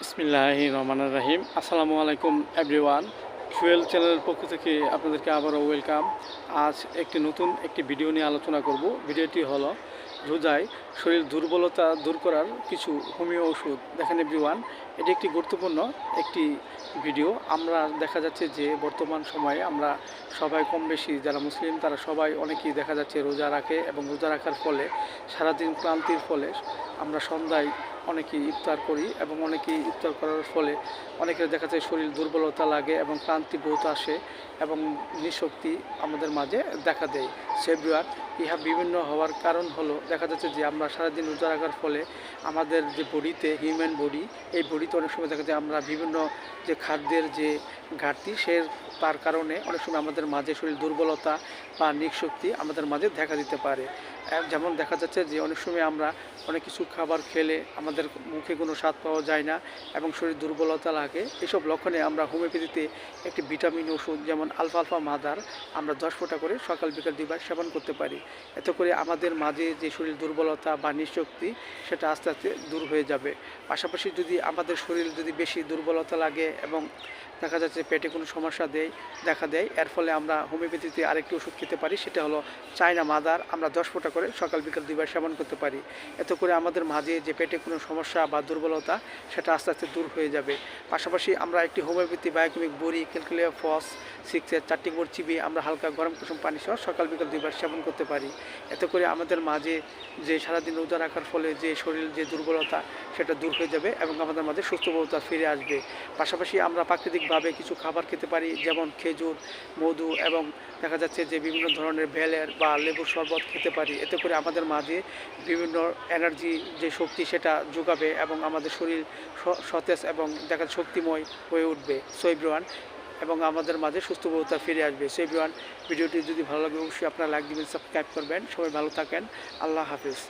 বিসমিল্লাহ রহমান রাহিম। আসসালামু আলাইকুম এভরিওয়ান ফুয়েল চ্যানেলের পক্ষ থেকে আপনাদেরকে আবারও ওয়েলকাম আজ একটি নতুন একটি ভিডিও নিয়ে আলোচনা করব। ভিডিওটি হলো রোজায় শরীর দুর্বলতা দূর করার কিছু হোমিও ওষুধ। দেখেন এভরিওয়ান এটি একটি গুরুত্বপূর্ণ একটি ভিডিও আমরা দেখা যাচ্ছে যে বর্তমান সময়ে আমরা সবাই কম বেশি যারা মুসলিম, তারা সবাই অনেকেই দেখা যাচ্ছে রোজা রাখে এবং রোজা রাখার ফলে, সারাদিন ক্লান্তির ফলে আমরা সন্ধ্যায় অনেকেই ইফতার করি এবং অনেকেই ইফতার করার ফলে অনেকের দেখা যায় শরীর দুর্বলতা লাগে এবং ক্লান্তি বহুত আসে এবং নিঃশক্তি আমাদের মাঝে দেখা দেয়। সেব্রুয়ার ইহা বিভিন্ন হওয়ার কারণ হলো, দেখা যাচ্ছে যে আমরা সারাদিন রোজা রাখার ফলে আমাদের যে বডিতে, হিউম্যান বডি, এই বডিতে অনেক সময় দেখা যায় আমরা বিভিন্ন যে খাদ্যের যে ঘাটতি সে তার কারণে অনেক সময় আমাদের মাঝে শরীর দুর্বলতা বা নিঃশক্তি আমাদের মাঝে দেখা দিতে পারে। যেমন দেখা যাচ্ছে যে অনেক সময় আমরা অনেক কিছু খাবার খেলে আমাদের মুখে কোনো স্বাদ পাওয়া যায় না এবং শরীর দুর্বলতা লাগে। এসব লক্ষণে আমরা হোমিওপ্যাথিতে একটি ভিটামিন ওষুধ যেমন আলফা আলফা মাদার আমরা দশ ফোঁটা করে সকাল বিকাল দুইবার সেবন করতে পারি। এতে করে আমাদের মাঝে যে শরীর দুর্বলতা বা নিঃশক্তি সেটা আস্তে আস্তে দূর হয়ে যাবে। পাশাপাশি যদি আমাদের শরীর যদি বেশি দুর্বলতা লাগে এবং দেখা যাচ্ছে পেটে কোনো সমস্যা দেয়, দেখা দেয়, এর ফলে আমরা হোমিওপ্যাথিতে আরেকটি ওষুধ খেতে পারি, সেটা হলো চায়না মাদার। আমরা দশ ফোঁটা করে সকাল বিকাল দুইবার সেবন করতে পারি। এতে করে আমাদের মাঝে যে পেটে কোনো সমস্যা বা দুর্বলতা, সেটা আস্তে আস্তে দূর হয়ে যাবে। পাশাপাশি আমরা একটি হোমিওপ্যাথি, বায়োকেমিক বড়ি, ক্যালকুলিয়া ফস সিক্সের চারটি মোট চিবিয়ে আমরা হালকা গরম কুসুম পানি সহ সকাল বিকাল দুইবার সেবন করতে পারি। এতে করে আমাদের মাঝে যে সারাদিন রোজা রাখার ফলে যে শরীর যে দুর্বলতা, সেটা দূর হয়ে যাবে এবং আমাদের মাঝে সুস্থবতা ফিরে আসবে। পাশাপাশি আমরা প্রাকৃতিকভাবে কিছু খাবার খেতে পারি, যেমন খেজুর, মধু এবং দেখা যাচ্ছে যে বিভিন্ন ধরনের ভেলের বা লেবুর শরবত খেতে পারি। এতে করে আমাদের মাঝে বিভিন্ন এনার্জি যে শক্তি, সেটা যোগাবে এবং আমাদের শরীর সতেজ এবং দেখা শক্তিময় হয়ে উঠবে। সৈব্রহান এবং আমাদের মাঝে সুস্থবতা ফিরে আসবে। সৈব্রহান ভিডিওটি যদি ভালো লাগে, অবশ্যই আপনারা লাইক দিবেন সাবস্ক্রাইব করবেন। সবাই ভালো থাকেন। আল্লাহ হাফিজ।